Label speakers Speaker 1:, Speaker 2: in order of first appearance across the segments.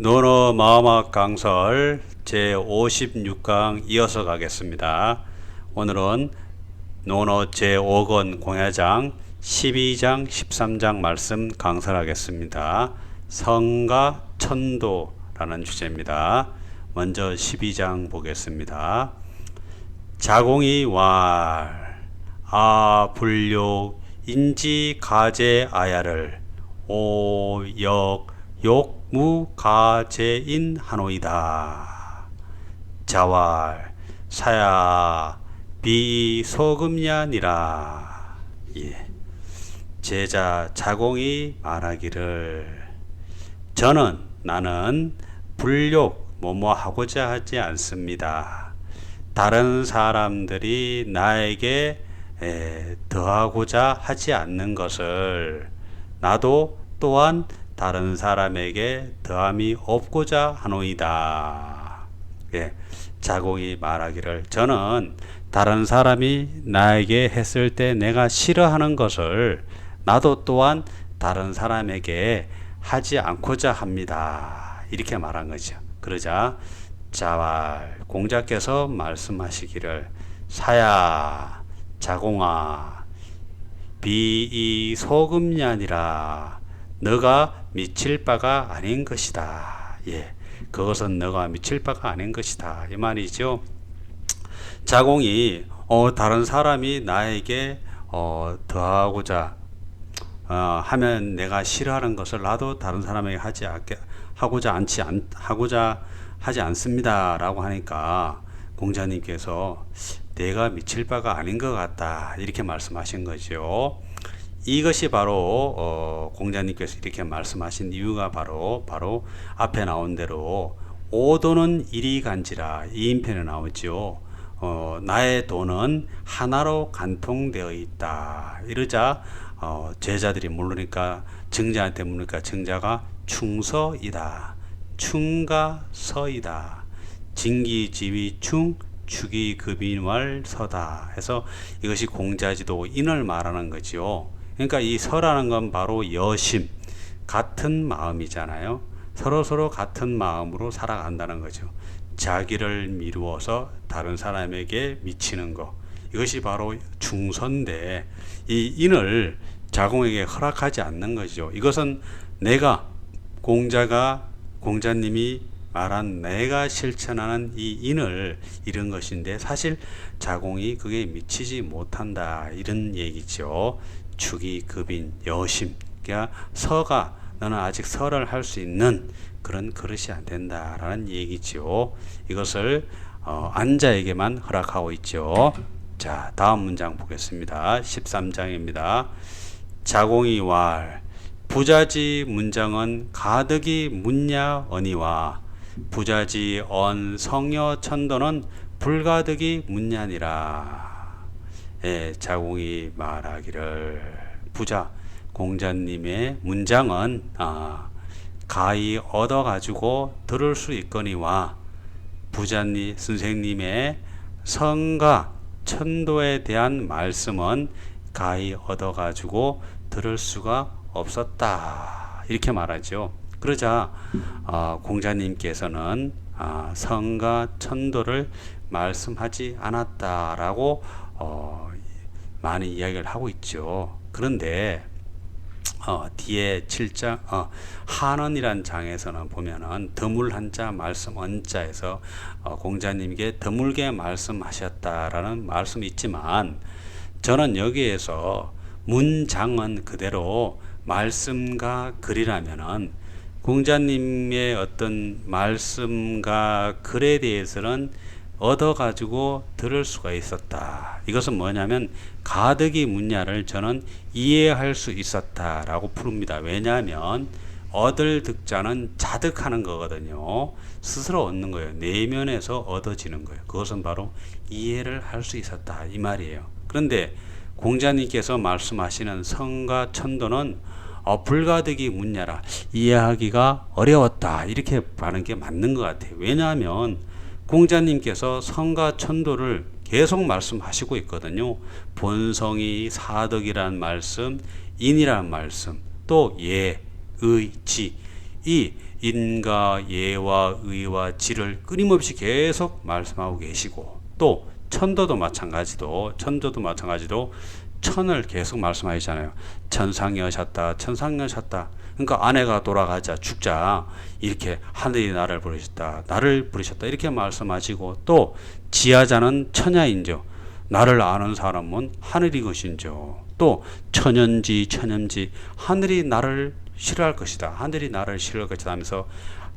Speaker 1: 노노 마음학 강설 제 56강 이어서 가겠습니다. 오늘은 노노 제 5권 공야장 12장 13장 말씀 강설하겠습니다. 성가 천도라는 주제입니다. 먼저 12장 보겠습니다. 자공이 왈, 아, 불욕, 인지, 가제, 아야를, 오, 역, 욕, 무, 가, 제, 인, 하노이다. 자왈, 사야, 비, 소금야니라. 예. 제자 자공이 말하기를, 저는, 나는, 불욕, 뭐뭐 하고자 하지 않습니다. 다른 사람들이 나에게 에, 더하고자 하지 않는 것을 나도 또한 다른 사람에게 더함이 없고자 하노이다. 예, 자공이 말하기를 저는 다른 사람이 나에게 했을 때 내가 싫어하는 것을 나도 또한 다른 사람에게 하지 않고자 합니다. 이렇게 말한 거죠. 그러자 자왈 공자께서 말씀하시기를 사야 자공아 비이 소금이 아니라 너가 미칠 바가 아닌 것이다. 예. 그것은 너가 미칠 바가 아닌 것이다. 이 말이죠. 자공이 어, 다른 사람이 나에게 어, 더하고자 어, 하면 내가 싫어하는 것을 나도 다른 사람에게 하지 않게 하고자 않지 않, 하고자 하지 않습니다라고 하니까 공자님께서 내가 미칠 바가 아닌 것 같다 이렇게 말씀하신 거죠. 이것이 바로 어, 공자님께서 이렇게 말씀하신 이유가 바로 바로 앞에 나온 대로 오도는 이리 간지라 이인편에 나오죠. 어, 나의 돈은 하나로 간통되어 있다. 이러자 어, 제자들이 물으니까 증자한테 물으니까 증자가 충서이다. 충가서이다. 진기지위충 주기급인왈 서다 해서 이것이 공자지도 인을 말하는 거지요. 그러니까 이 서라는 건 바로 여심 같은 마음이잖아요. 서로 서로 같은 마음으로 살아간다는 거죠. 자기를 미루어서 다른 사람에게 미치는 것 이것이 바로 중선데 이 인을 자공에게 허락하지 않는 거죠. 이것은 내가 공자가 공자님이 말한 내가 실천하는 이 인을 이런 것인데 사실 자공이 그게 미치지 못한다 이런 얘기죠. 주기 급인 여심 그러니까 서가 너는 아직 설을 할 수 있는 그런 그릇이 안 된다라는 얘기죠. 이것을 어, 안자에게만 허락하고 있죠. 자, 다음 문장 보겠습니다. 13장입니다. 자공이 왈 부자지 문장은 가득이 문야 언이와 부자지 언 성여 천도는 불가득이 문야니라. 예, 자공이 말하기를 부자 공자님의 문장은 아, 가히 얻어 가지고 들을 수 있거니와 부자님 선생님의 성가 천도에 대한 말씀은 가히 얻어 가지고 들을 수가 없었다 이렇게 말하죠. 그러자 어, 공자님께서는 아, 성가 천도를 말씀하지 않았다라고 어, 많이 이야기를 하고 있죠. 그런데 어, 뒤에 7장 어, 한원이란 장에서는 보면은 드물 한자 말씀 언자에서 어, 공자님께 드물게 말씀하셨다라는 말씀이 있지만 저는 여기에서 문장은 그대로 말씀과 글이라면은 공자님의 어떤 말씀과 글에 대해서는 얻어가지고 들을 수가 있었다. 이것은 뭐냐면 가득이 문야를 저는 이해할 수 있었다라고 부릅니다. 왜냐하면 얻을 득자는 자득하는 거거든요. 스스로 얻는 거예요. 내면에서 얻어지는 거예요. 그것은 바로 이해를 할 수 있었다 이 말이에요. 그런데 공자님께서 말씀하시는 성과 천도는 어, 불가득이 문야라 이해하기가 어려웠다 이렇게 하는 게 맞는 것 같아요. 왜냐하면 공자님께서 성과 천도를 계속 말씀하시고 있거든요. 본성이 사덕이란 말씀, 인이란 말씀, 또 예, 의, 지 이 인과 예와 의와 지를 끊임없이 계속 말씀하고 계시고 또 천도도 마찬가지도 천도도 마찬가지로 천을 계속 말씀하시잖아요. 천상여셨다, 천상여셨다. 그러니까 아내가 돌아가자 죽자 이렇게 하늘이 나를 부르셨다, 나를 부르셨다 이렇게 말씀하시고 또 지하자는 천야인죠. 나를 아는 사람은 하늘이 것인죠. 또 천연지 천연지 하늘이 나를 싫어할 것이다. 하늘이 나를 싫어할 것이다 하면서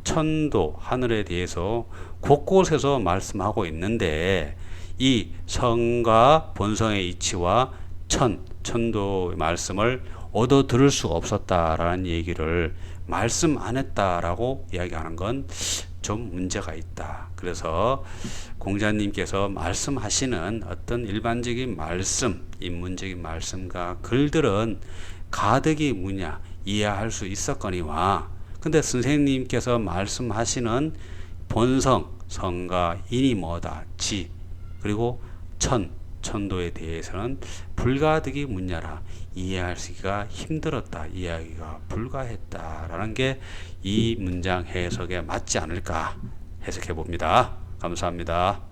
Speaker 1: 천도 하늘에 대해서 곳곳에서 말씀하고 있는데 이 성과 본성의 이치와 천 천도의 말씀을 얻어 들을 수가 없었다라는 얘기를 말씀 안 했다라고 이야기하는 건 좀 문제가 있다. 그래서 공자님께서 말씀하시는 어떤 일반적인 말씀, 인문적인 말씀과 글들은 가득이 뭐냐 이해할 수 있었거니와 근데 선생님께서 말씀하시는 본성, 성과 인이 뭐다, 지 그리고 천, 천도에 대해서는 불가득이 문야라 이해하기가 힘들었다, 이해하기가 불가했다라는 게 이 문장 해석에 맞지 않을까 해석해 봅니다. 감사합니다.